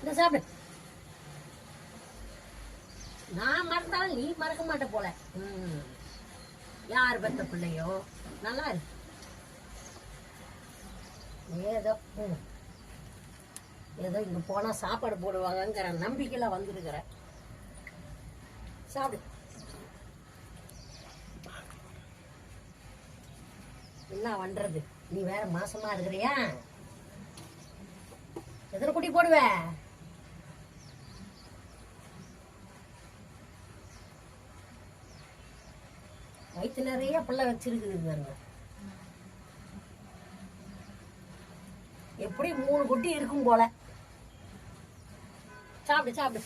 இந்த சாப்பிடு. நான் மறந்தாலும் நீ மறக்க மாட்ட போல. ம். யார் பெத்த பிள்ளையோ? நல்லா இருக்கு ஏதோ. ஏதோ இங்க போனா சாப்பாடு போடுவாங்கங்கிற நம்பிக்கையில வந்திருக்கிற. சாப்பிடு. என்ன பண்றது நீ வேற மாசமா இருக்கிறியா? எத்தனை குட்டி போடுவ? வயிற்று நிறைய பிள்ளை வச்சிருக்குது பாருங்க. எப்படி மூணு குட்டி இருக்கும் போல. சாப்பிடு சாப்பிடு.